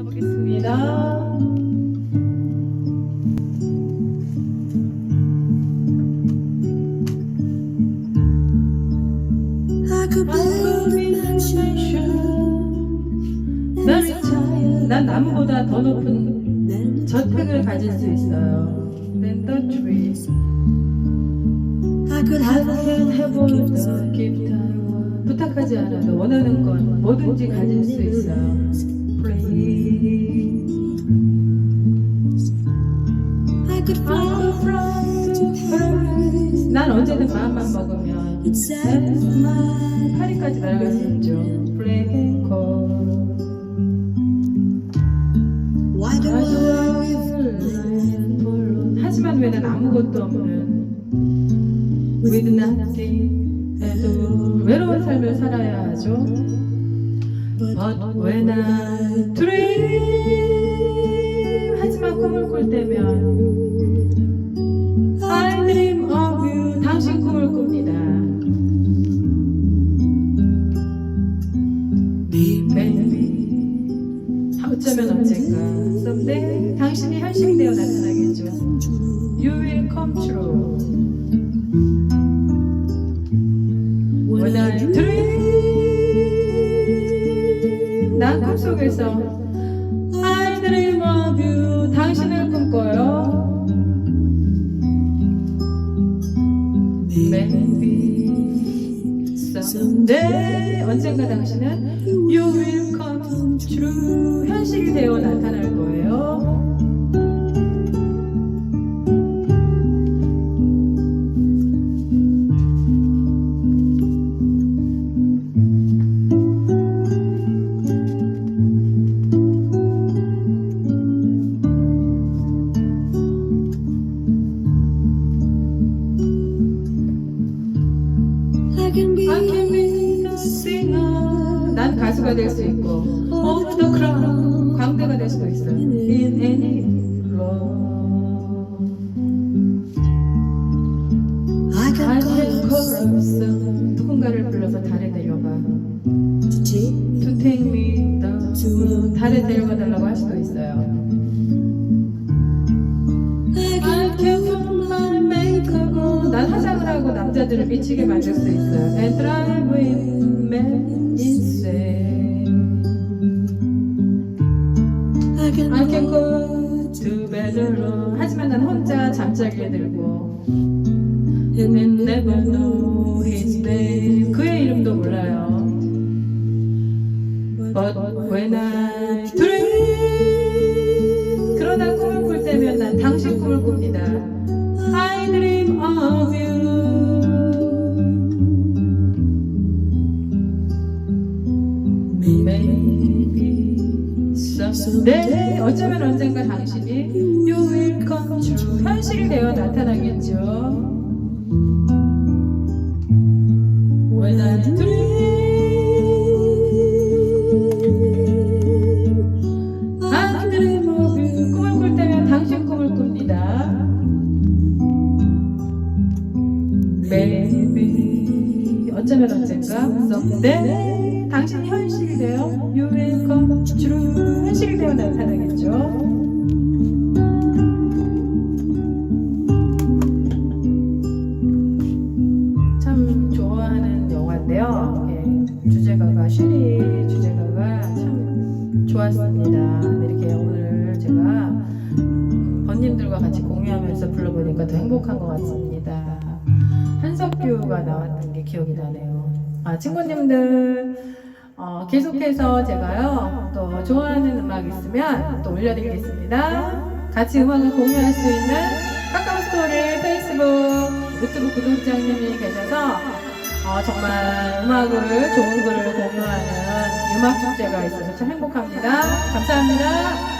불러보겠습니다. 난 나무보다 더 높은 저택을 가질 수 있어요. Than the tree. I could have the gift. 부탁하지 않아도 원하는 건 뭐든지 가질 수 있어요. Please. 난 언제든 마음만 먹으면 my 파리까지 날아갈 수 있죠. do I 하지만 왜난 아무것도 없는 with nothing 해도 외로운 삶을 살아야 하죠. But when I dream 꿈을 꿀 때면 I dream of you 당신 꿈을 꿉니다. Baby 어쩌면 언젠가 someday 당신이 현실이 되어 나타나겠죠. You will come true. When I dream 난 꿈속에서 someday 언젠가 당신은 You will come true 현실이 되어 나타날 거예요. I can be 난 가수가 될 수 있고, of the crown 광대가 될 수도 있어요. In any I can call 누군가를 불러서 달에 데려가. to take me down 달에 데려가 달라고 할 수도 있어요. 난 화장을 하고 남자들을 미치게 만들 수 있어요. And drive men 혼자 잠자리에 들고. 그의 이름도 몰라요. But when I dream 그러다 꿈을 꿀 때면 난 당신 꿈을 꿉니다. I dream of Someday 어쩌면 언젠가 당신이 true 현실이 되어 나타나겠죠. When I dream 언젠가 someday 당신이 현실이 되어 You will 현실이 되어 나타나겠죠. 참 좋아하는 영화인데요. 예, 주제가가 슈리 주제가가 참 좋았습니다. 이렇게 오늘 제가 음, 번님들과 같이 공유하면서 불러보니까 더 행복한 것 같습니다. 한석규가 나왔던 게 기억이 나네요. 아 친구님들 어, 계속해서 제가요 또 좋아하는 음악 있으면 또 올려드리겠습니다. 같이 음악을 공유할 수 있는 카카오 스토리, 페이스북, 유튜브 구독자님이 계셔서 어, 정말 음악을 좋은 글을 공유하는 음악 축제가 있어서 참 행복합니다. 감사합니다.